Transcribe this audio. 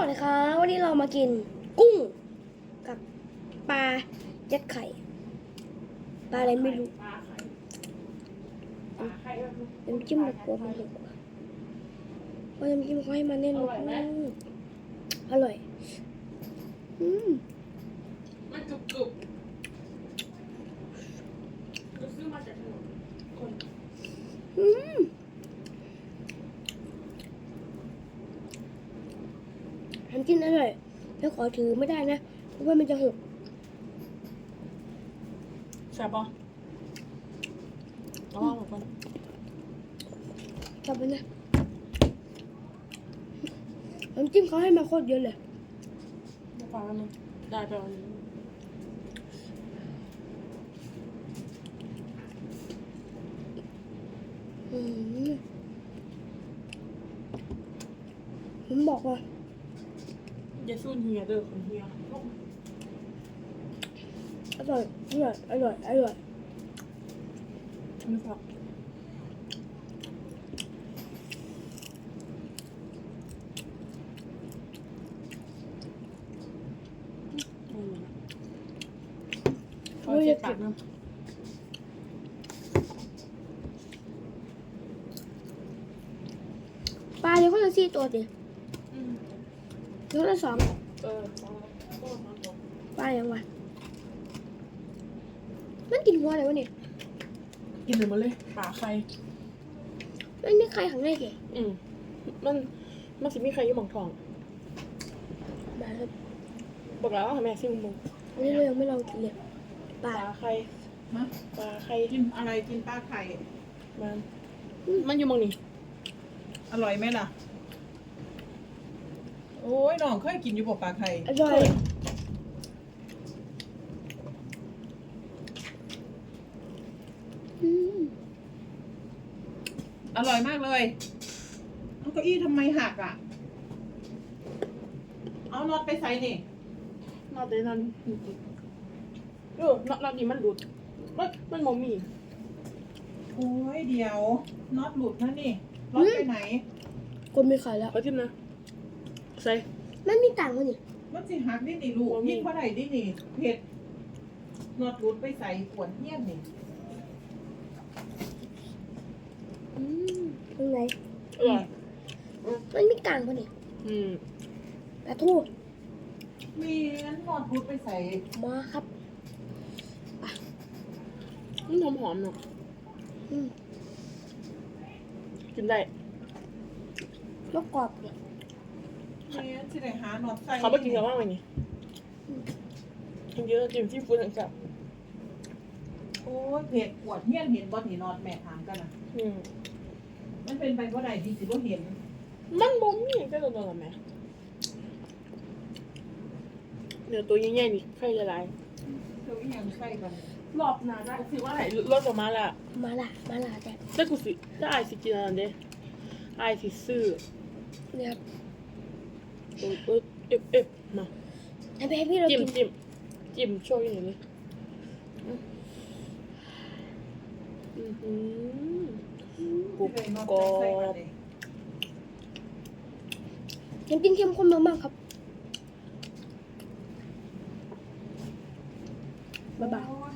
สวัสดีครับวันนี้เรามากินกุ้งกับปลายัดไข่ปลาอะไรไม่รู้ปลาไข่ปลาไข่ก็คือน้ำจิ้มแบบกลัวมันหกว่ะว่าน้ำจิ้มเขาให้มาแน่นอร่อยไหมอืมอร่อย อืมมันกรุบกรุบเราซื้อมาจากถนนคนอืม น้ำจิ้มอร่อยแล้วขอถือไม่ได้นะเพราะว่ามันจะหกแซ่บปะเอาลองก่อนกลับไปนะน้ำจิ้มเขาให้มาโคตรเยอะเลยไม่ปลาแล้วมันได้ไปวันนี้อืมผมบอกว่า อย่าสู้เฮียเด้อคนเฮียอร่อยอร่อยอร่อยอร่อยไม่ฟังเขาเช็ดปากนะปลาเนี่ยวเขาจะสี่ตัวสิ ตัวละสองเออสองก็ประมาณสองปลาอย่างวะมันกินหัวอะไรวะเนี่ยกินเลยมาเลยปลาไข่มันไม่ใครข้างในเลยอืมมันมันสิมีใครอยู่หมองทองมาครับบอกแล้วว่าแม่ซิมมึงอันนี้เรายังไม่ลองกินเลยปลาลาไข่ปลาไข่กินอะไรกินปลาไข่ มันมันอยู่หมองนี้อร่อยไหมล่ะ อ้ยน้องเคยกินอยู่บ่ปลาไข่อร่อย อืมอร่อยมากเลยเอาเก้าอี้ทำไมหักอะ เอาน็อตไปใส่นี่นอกจากนั้นเออนอกนี้มันหลุด มันมันมมี โอ้ยเดี๋ยวน็อตหลุดนะนี่น็อตไปไหน คนไม่ขายแล้วเอาทิมนะ ใส่มันมีต่างกันนี่มันสิหักดินี่ลูกบ่มียิ่งเท่าไหร่ดินี่เผ็ดน็อตหลุดไปใส่ขวดเหี้ยนนี่อืมตรงไหนเออมันมีต่างกันนี่อืมปลาทูมีงั้นน็อตหลุดไปใส่มาครับมันหอมหอมๆเนาะอืมกินได้แล้วกรอบเนี่ย มีงั้นสิได้หาน็อตใส่เขาไปกินกันว่าไงนี่กินเยอะจิ้มซีฟู้ดต่างโอ้ยเผ็ดขวดเหี้ยนเห็นบ่นี่น็อตแม่ถามกันนะๆอืมมันเป็นไปบ่ได้ที่สิบ่เห็น มันบ่มีแค่ตัวตัวๆแม่เดี๋ยวตัวใหญ่ๆนี่ไข่ละลายเธออีหยังใส่กันรอบหน้าได้สิว่าไหนรถออกมาละมาละมาละแต่แต่กูสิถ้าไอายสิกินอันนั้นเด้ไอายสิซื้อเนี่ย ครับเออเออเอฟเอฟมาให้ไปให้พี่เราจิ้มกินจิ้มจิ้มโชว์อย่างนี้อือหือกรุบกรันบน้ำจิ้มเข้มข้นมากๆครับบ๊ายบาย